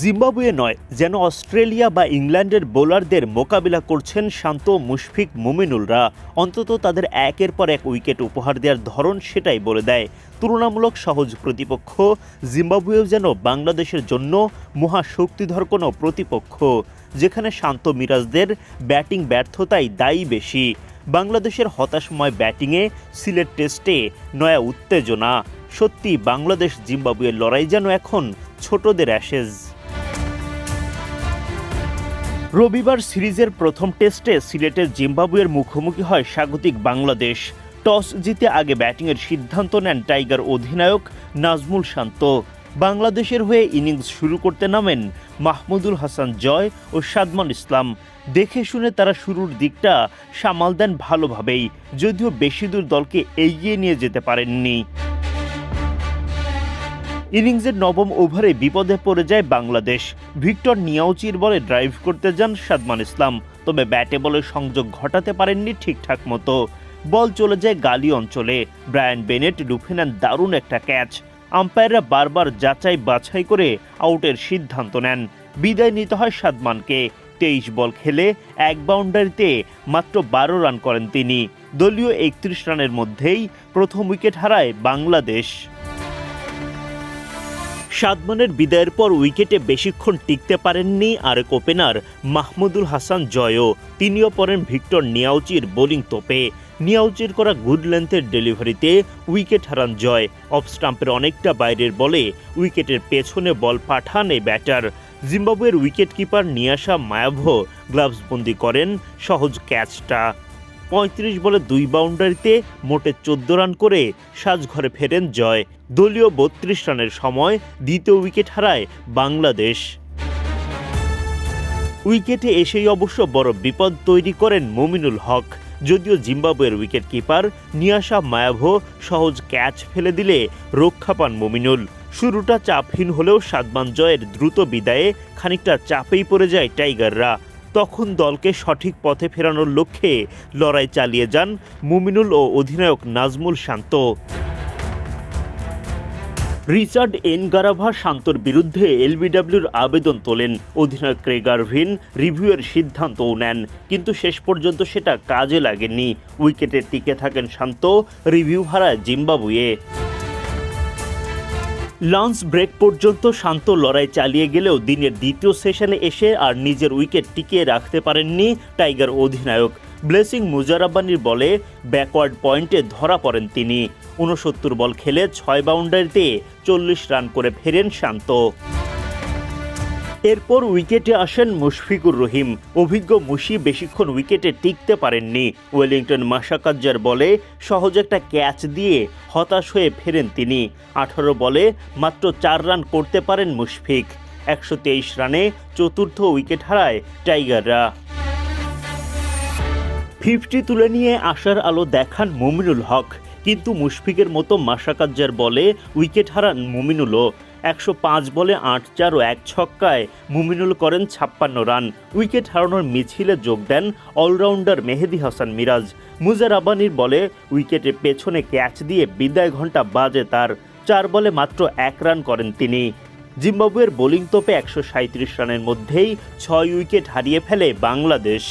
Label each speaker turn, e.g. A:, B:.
A: Zimbabwe নয়, যেন Australia বা ইংল্যান্ডের বোলারদের মোকাবিলা করছেন শান্ত মুশফিক মুমিনুলরা। অন্তত তাদের একের পর এক উইকেট উপহার দেওয়ার ধরন সেটাই বলে দেয়। তুলনামূলক সহজ প্রতিপক্ষ, জিম্বাবুয়েও যেন বাংলাদেশের জন্য মহাশক্তিধর কোনো প্রতিপক্ষ, যেখানে শান্ত মিরাজদের ব্যাটিং ব্যর্থতাই দায়ী বেশি। বাংলাদেশের হতাশময় ব্যাটিংয়ে সিলেট টেস্টে নয়া উত্তেজনা। সত্যি বাংলাদেশ জিম্বাবুয়ের লড়াই যেন এখন ছোটদের অ্যাশেজ। রবিবার সিরিজের প্রথম টেস্টে সিলেটের জিম্বাবুয়ের মুখোমুখি হয় স্বাগতিক বাংলাদেশ। টস জিতে আগে ব্যাটিংয়ের সিদ্ধান্ত নেন টাইগার অধিনায়ক নাজমুল শান্ত। বাংলাদেশের হয়ে ইনিংস শুরু করতে নামেন মাহমুদুল হাসান জয় ও সাদমান ইসলাম। দেখে শুনে তারা শুরুর দিকটা সামাল দেন ভালোভাবেই, যদিও বেশি দূর দলকে এগিয়ে নিয়ে যেতে পারেননি। ইনিংসের নবম ওভারে বিপদে পড়ে যায় বাংলাদেশ। ভিক্টর নিয়াউচির বলে ড্রাইভ করতে যান সাদমান ইসলাম, তবে ব্যাটে বলে সংযোগ ঘটাতে পারেননি ঠিকঠাক মতো। বল চলে যায় গালি অঞ্চলে। ব্রায়ান বেনেট লুফে নেন দারুণ একটা ক্যাচ। আম্পায়াররা বারবার যাচাই বাছাই করে আউটের সিদ্ধান্ত নেন। বিদায় নিতে হয় সাদমানকে। তেইশ বল খেলে এক বাউন্ডারিতে মাত্র বারো রান করেন তিনি। দলীয় একত্রিশ রানের মধ্যেই প্রথম উইকেট হারায় বাংলাদেশ। সাদমানের বিদায়ের পর উইকেটে বেশিক্ষণ টিকতে পারেননি আরেক ওপেনার মাহমুদুল হাসান জয়ও। তিনিও পড়েন ভিক্টর নিয়াউচির বোলিং তোপে। নিয়াউচির করা গুড লেন্থের ডেলিভারিতে উইকেট হারান জয়। অফ স্টাম্পের অনেকটা বাইরের বলে উইকেটের পেছনে বল পাঠান এই ব্যাটার। জিম্বাবুয়ের উইকেট কিপার নিয়াশা মায়াভ গ্লাভসবন্দি করেন সহজ ক্যাচটা। পঁয়ত্রিশ বলে দুই বাউন্ডারিতে মোটে চোদ্দ রান করে সাজঘরে ফেরেন জয়। দলীয় বত্রিশ রানের সময় দ্বিতীয় উইকেট হারায় বাংলাদেশ। উইকেটে এসেই অবশ্য বড় বিপদ তৈরি করেন মুমিনুল হক। যদিও জিম্বাবুয়ের উইকেট কিপার নিয়াশা মায়াভো সহজ ক্যাচ ফেলে দিলে রক্ষা পান মুমিনুল। শুরুটা চাপহীন হলেও সাদমান জয়ের দ্রুত বিদায়ে খানিকটা চাপেই পড়ে যায় টাইগাররা। তখন দলকে সঠিক পথে ফেরানোর লক্ষ্যে লড়াই চালিয়ে যান মুমিনুল ও অধিনায়ক Najmul Shanto. Richard Ngarava শান্তর বিরুদ্ধে এলবিডব্লিউর আবেদন তোলেন। অধিনায়ক ক্রেগারভিন রিভিউয়ের সিদ্ধান্তও নেন, কিন্তু শেষ পর্যন্ত সেটা কাজে লাগেনি উইকেটে টিকে থাকেন শান্ত, রিভিউ হারায় জিম্বাবুয়ে। লঞ্চ ব্রেক পর্যন্ত শান্ত লড়াই চালিয়ে গেলেও দিনের দ্বিতীয় সেশনে এসে আর নিজের উইকেট টিকিয়ে রাখতে পারেননি টাইগার অধিনায়ক। ব্লেসিং মুজারাব্বানির বলে ব্যাকওয়ার্ড পয়েন্টে ধরা পড়েন তিনি। উনসত্তর বল খেলে ছয় বাউন্ডারিতে চল্লিশ রান করে ফেরেন শান্ত। এরপর উইকেটে আসেন মুশফিকুর রহিম। অভিজ্ঞ মুশি বেশিক্ষণ উইকেটে টিকতে পারেননি। ওয়েলিংটন মাসাকাজ্জার বলে সহজ একটা ক্যাচ দিয়ে হতাশ হয়ে ফেরেন তিনি। আঠারো বলে মাত্র চার রান করতে পারেন মুশফিক। একশো তেইশ রানে চতুর্থ উইকেট হারায় টাইগাররা। ফিফটি তুলে নিয়ে আসার আলো দেখান মুমিনুল হক। কিন্তু মুশফিকের মতো মাসাকাজ্জার বলে উইকেট হারান মুমিনুলও। একশো পাঁচ বলে আট চার ও এক ছক্কায় মুমিনুল করেন ছাপ্পান্ন রান। উইকেট হারানোর মিছিলে যোগ দেন অলরাউন্ডার মেহেদি হাসান মিরাজ। মুজার আবানির বলে উইকেটের পেছনে ক্যাচ দিয়ে বিদায় ঘণ্টা বাজে তার। চার বলে মাত্র এক রান করেন তিনি। জিম্বাবুয়ের বোলিং তোপে একশো রানের মধ্যেই ছয় উইকেট হারিয়ে ফেলে বাংলাদেশ।